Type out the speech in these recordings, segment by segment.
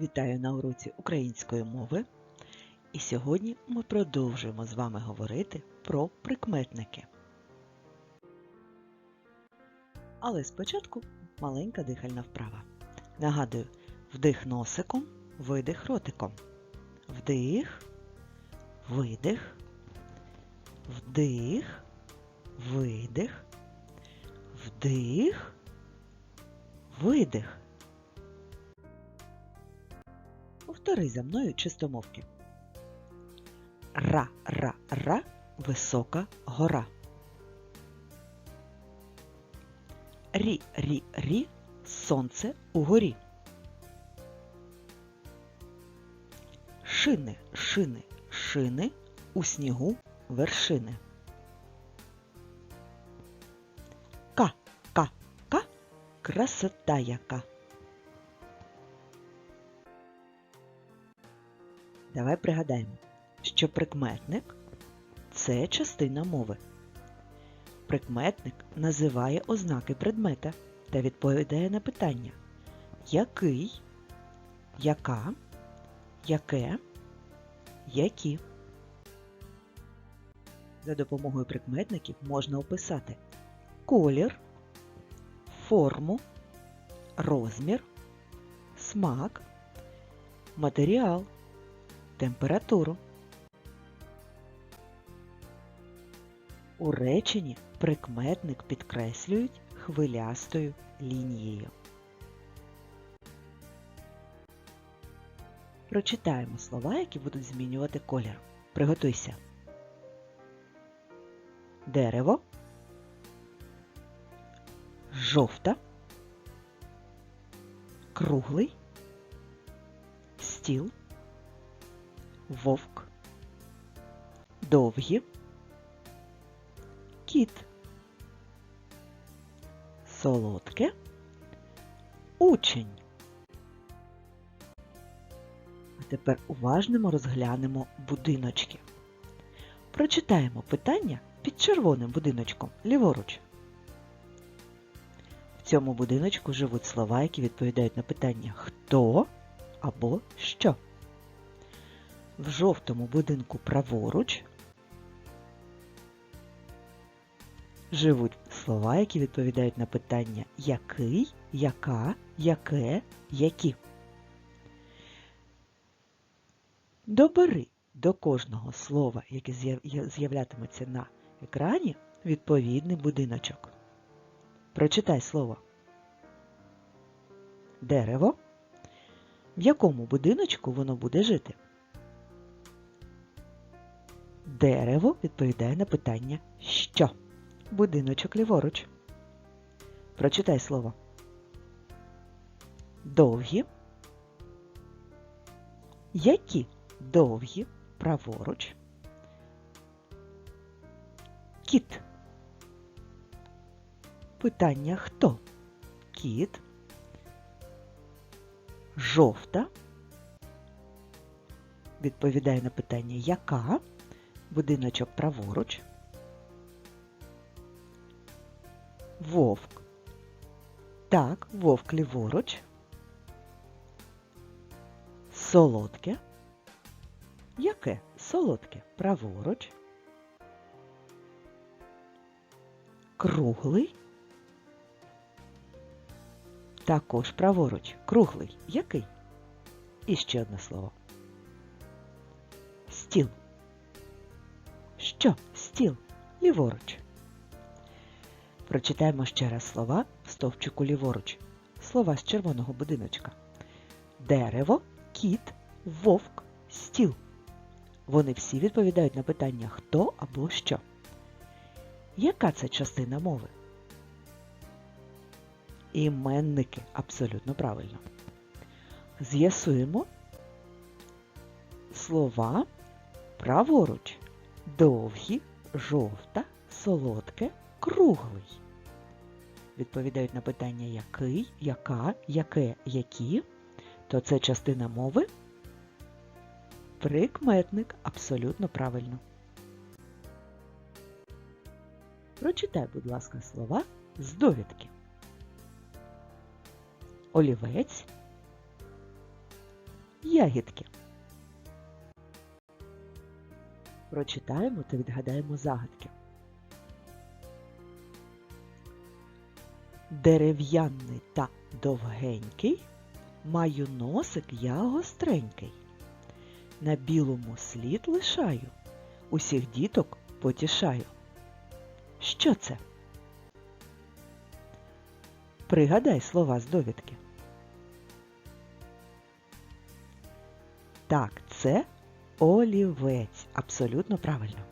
Вітаю на уроці української мови. І сьогодні ми продовжуємо з вами говорити про прикметники. Але спочатку маленька дихальна вправа. Нагадую, вдих носиком, видих ротиком. Вдих, видих, вдих, видих, вдих, видих. Повтори за мною чистомовки. Ра-ра-ра висока гора. Рі-рі-рі сонце угорі. Шини, шини, шини у снігу вершини. Ка, ка, ка красота яка. Давай пригадаємо, що прикметник це частина мови. Прикметник називає ознаки предмета та відповідає на питання який, яка, яке, які. За допомогою прикметників можна описати колір, форму, розмір, смак, матеріал температуру. У реченні прикметник підкреслюють хвилястою лінією. Прочитаємо слова, які будуть змінювати колір. Приготуйся. Дерево, жовта, круглий, стіл вовк, довгі, кіт, солодке, учень. А тепер уважнимо розглянемо будиночки. Прочитаємо питання під червоним будиночком ліворуч. В цьому будиночку живуть слова, які відповідають на питання хто або що. В жовтому будинку праворуч живуть слова, які відповідають на питання який, яка, яке, які. Добери до кожного слова, яке з'являтиметься на екрані, відповідний будиночок. Прочитай слово. Дерево. В якому будиночку воно буде жити? Дерево відповідає на питання що? Будиночок ліворуч. Прочитай слово. Довгі. Які довгі праворуч? Кіт. Питання хто? Кіт. Жовта. Відповідає на питання яка? Будиночок праворуч, вовк. Так, вовк ліворуч, солодке. Яке солодке праворуч, круглий. Також праворуч. Круглий. Який? І ще одне слово. Стіл. Що? Стіл ліворуч. Прочитаємо ще раз слова в стовпчику ліворуч. Слова з червоного будиночка. Дерево, кіт, вовк, стіл. Вони всі відповідають на питання хто або що. Яка це частина мови? Іменники абсолютно правильно. З'ясуємо слова праворуч довгі, жовта, солодке, круглий. Відповідають на питання який, яка, яке, які, то це частина мови. Прикметник абсолютно правильно. Прочитай, будь ласка, слова з довідки. Олівець, ягідки? Прочитаємо та відгадаємо загадки. Дерев'яний та довгенький, маю носик я гостренький. На білому слід лишаю, усіх діток потішаю. Що це? Пригадай слова з довідки. Так, це олівець. Абсолютно правильно.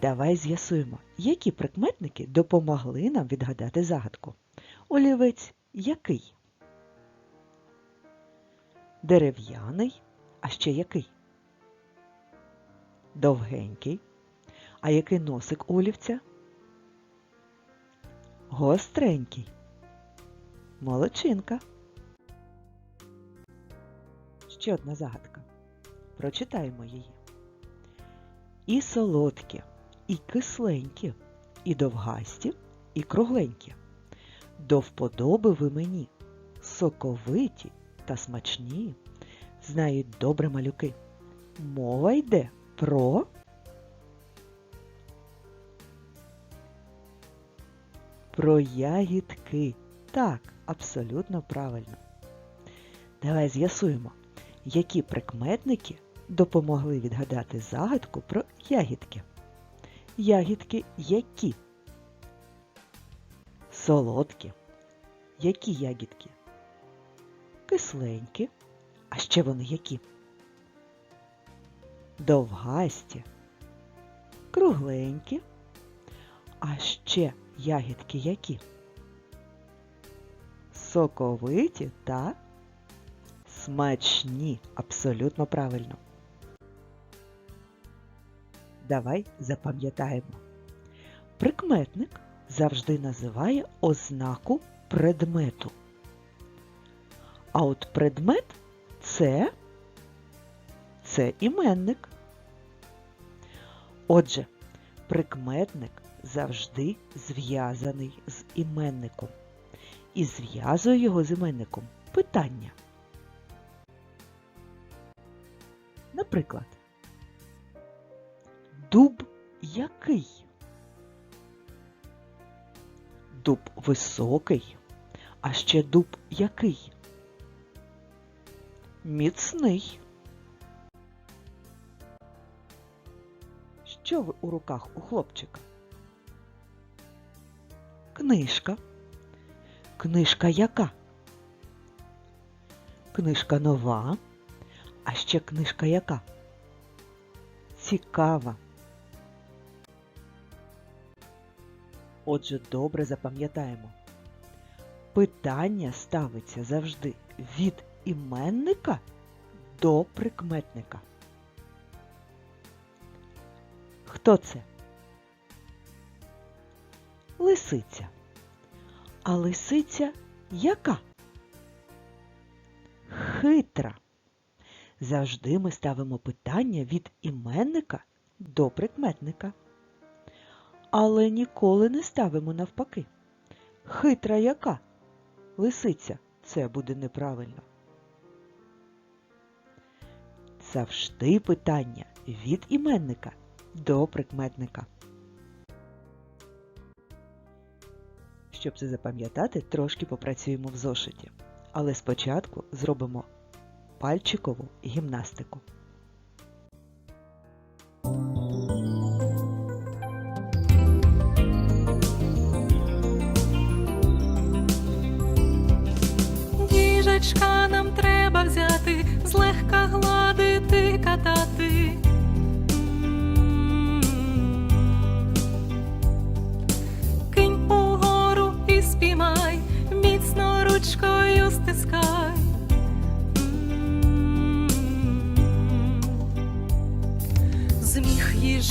Давай з'ясуємо, які прикметники допомогли нам відгадати загадку. Олівець який? Дерев'яний, а ще який? Довгенький. А який носик олівця? Гостренький. Молодчинка. Ще одна загадка. Прочитаємо її. І солодкі, і кисленькі, і довгасті, і кругленькі. До вподоби ви мені, соковиті та смачні, знають добре малюки. Мова йде про про ягідки. Так, абсолютно правильно. Давай з'ясуємо, які прикметники допомогли відгадати загадку про ягідки. Ягідки які? Солодкі. Які ягідки? Кисленькі. А ще вони які? Довгасті, кругленькі. А ще ягідки які? Соковиті та смачні. Абсолютно правильно. Давай запам'ятаємо. Прикметник завжди називає ознаку предмету. А от предмет це, це іменник. Отже, прикметник завжди зв'язаний з іменником. І зв'язує його з іменником питання. Наприклад, дуб який? Дуб високий, а ще дуб який? Міцний. Що ви у руках у хлопчика? Книжка. Книжка яка? Книжка нова. А ще книжка яка? Цікава. Отже, добре запам'ятаємо. Питання ставиться завжди від іменника до прикметника. Хто це? Лисиця. А лисиця яка? Хитра. Завжди ми ставимо питання від іменника до прикметника. Але ніколи не ставимо навпаки. Хитра яка? Лисиця. Це буде неправильно. Завжди питання від іменника до прикметника. Щоб це запам'ятати, трошки попрацюємо в зошиті. Але спочатку зробимо пальчикову гімнастику.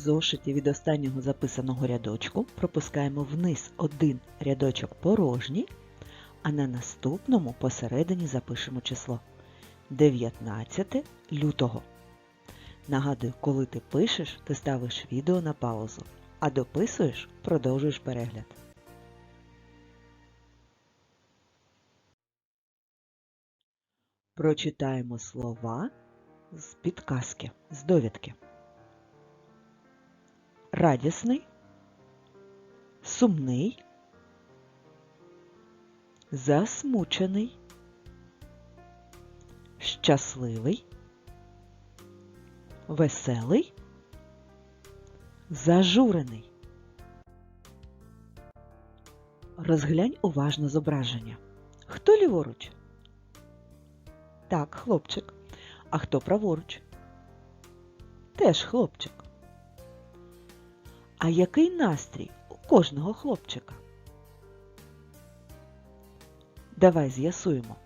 Зошиті від останнього записаного рядочку пропускаємо вниз один рядочок порожній, а на наступному посередині запишемо число 19 лютого. Нагадую, коли ти пишеш, ти ставиш відео на паузу, а дописуєш, продовжуєш перегляд. Прочитаємо слова з підказки, з довідки. Радісний, сумний, засмучений, щасливий, веселий, зажурений. Розглянь уважно зображення. Хто ліворуч? Так, хлопчик. А хто праворуч? Теж хлопчик. А який настрій у кожного хлопчика? Давай з'ясуємо.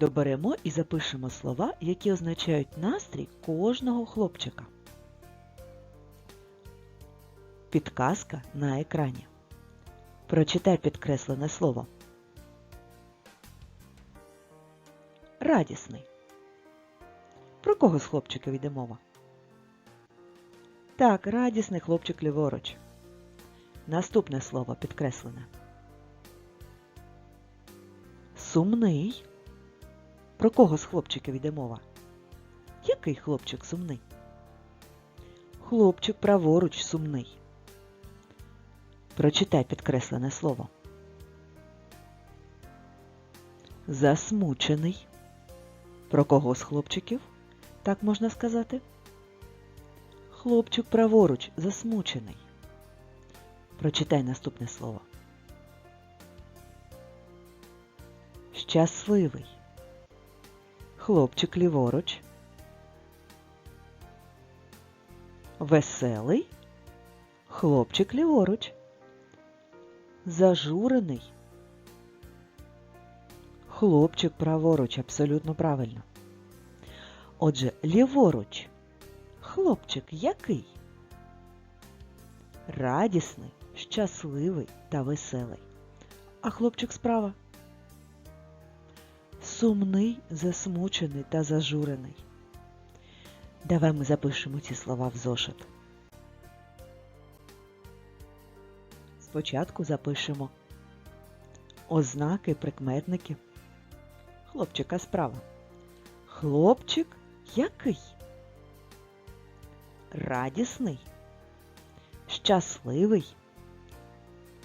Доберемо і запишемо слова, які означають настрій кожного хлопчика. Підказка на екрані. Прочитай підкреслене слово. Радісний. Про кого з хлопчиків йде мова? Так, радісний хлопчик ліворуч. Наступне слово підкреслене. Сумний. Про кого з хлопчиків йде мова? Який хлопчик сумний? Хлопчик праворуч сумний. Прочитай підкреслене слово. Засмучений. Про кого з хлопчиків? Так можна сказати? Хлопчик праворуч засмучений. Прочитай наступне слово. Щасливий. Хлопчик ліворуч. Веселий. Хлопчик ліворуч. Зажурений. Хлопчик праворуч абсолютно правильно. Отже, ліворуч. Хлопчик який? Радісний, щасливий та веселий. А хлопчик справа? Сумний, засмучений та зажурений. Давай ми запишемо ці слова в зошит. Спочатку запишемо ознаки прикметників. Хлопчика справа. Хлопчик який? Радісний, щасливий,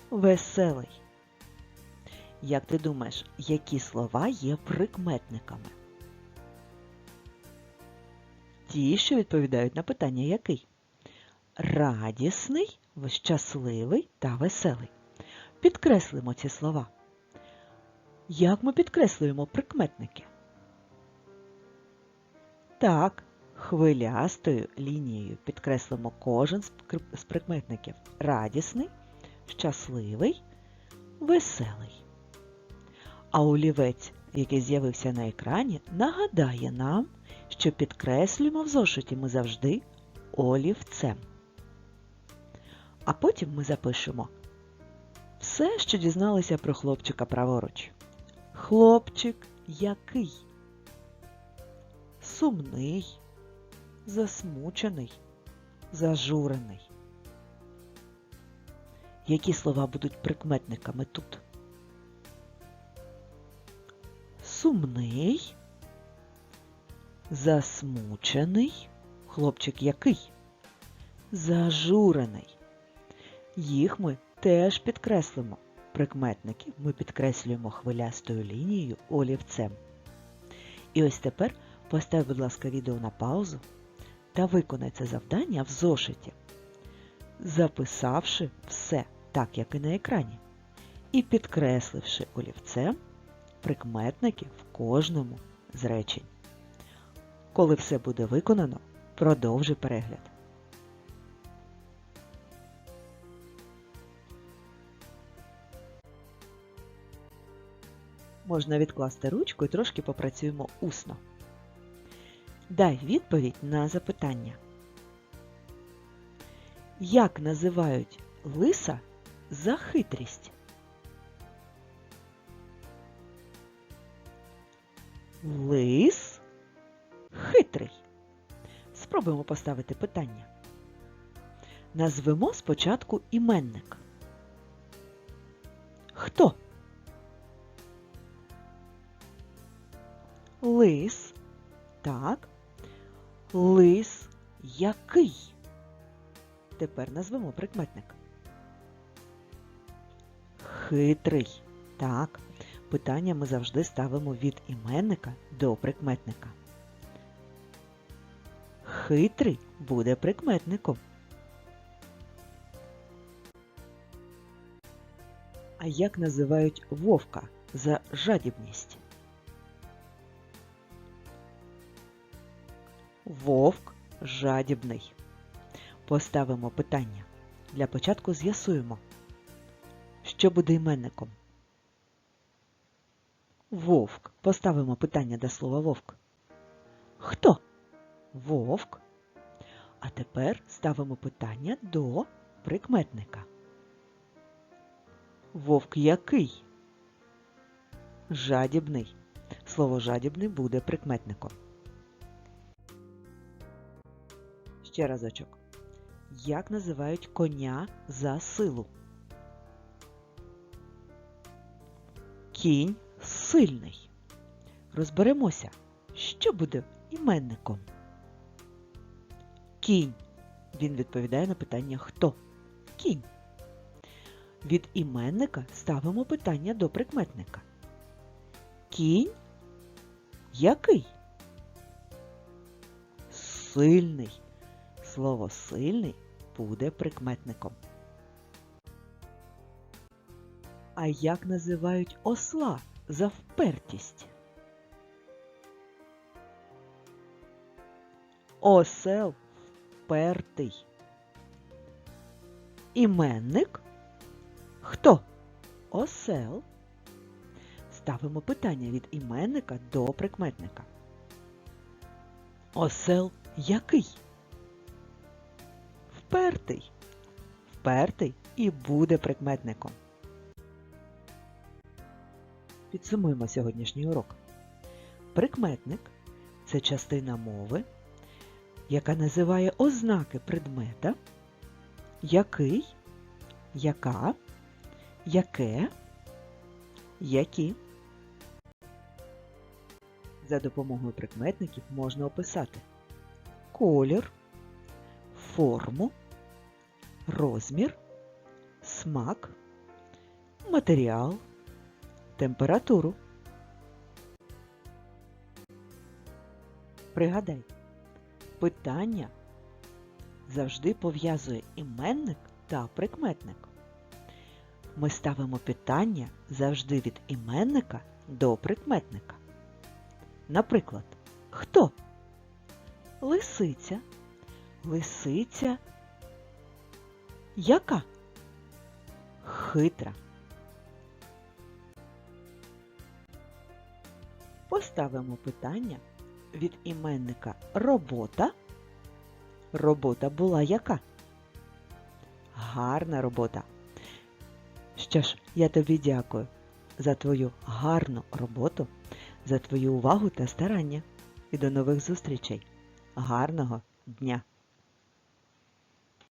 веселий. Як ти думаєш, які слова є прикметниками? Ті, що відповідають на питання який? Радісний, щасливий та веселий. Підкреслимо ці слова. Як ми підкреслюємо прикметники? Так, хвилястою лінією підкреслимо кожен з прикметників. Радісний, щасливий, веселий. А олівець, який з'явився на екрані, нагадає нам, що підкреслюємо в зошиті ми завжди олівцем. А потім ми запишемо все, що дізналися про хлопчика праворуч. Хлопчик який? Сумний, засмучений, зажурений. Які слова будуть прикметниками тут? Сумний, засмучений, хлопчик який? Зажурений. Їх ми теж підкреслимо. Прикметники ми підкреслюємо хвилястою лінією олівцем. І ось тепер поставь, будь ласка, відео на паузу та виконай це завдання в зошиті, записавши все так, як і на екрані, і підкресливши олівцем прикметники в кожному з речень. Коли все буде виконано, продовжуй перегляд. Можна відкласти ручку і трошки попрацюємо усно. Дай відповідь на запитання. Як називають лиса за хитрість? Лис хитрий. Спробуємо поставити питання. Назвемо спочатку іменник. Хто? Лис. Так. Лис який? Тепер назвемо прикметник. Хитрий. Так. Питання ми завжди ставимо від іменника до прикметника. Хитрий буде прикметником. А як називають вовка за жадібність? Вовк жадібний. Поставимо питання. Для початку з'ясуємо, що буде іменником. Вовк. Поставимо питання до слова вовк. Хто? Вовк. А тепер ставимо питання до прикметника. Вовк який? Жадібний. Слово жадібний буде прикметником. Ще разочок. Як називають коня за силу? Кінь сильний. Розберемося, що буде іменником. Кінь. Він відповідає на питання хто? Кінь. Від іменника ставимо питання до прикметника. Кінь який? Сильний. Слово сильний буде прикметником. А як називають осла за впертість? Осел впертий. Іменник? Хто? Осел. Ставимо питання від іменника до прикметника. Осел який? Впертий. Впертий і буде прикметником. Підсумуємо сьогоднішній урок. Прикметник це частина мови, яка називає ознаки предмета, який, яка, яке, які. За допомогою прикметників можна описати колір, форму, розмір, смак, матеріал, температуру. Пригадай, питання завжди пов'язує іменник та прикметник. Ми ставимо питання завжди від іменника до прикметника. Наприклад, хто? Лисиця. Лисиця. Яка? Хитра. Поставимо питання від іменника робота. Робота була яка? Гарна робота. Що ж, я тобі дякую за твою гарну роботу, за твою увагу та старання. І до нових зустрічей. Гарного дня!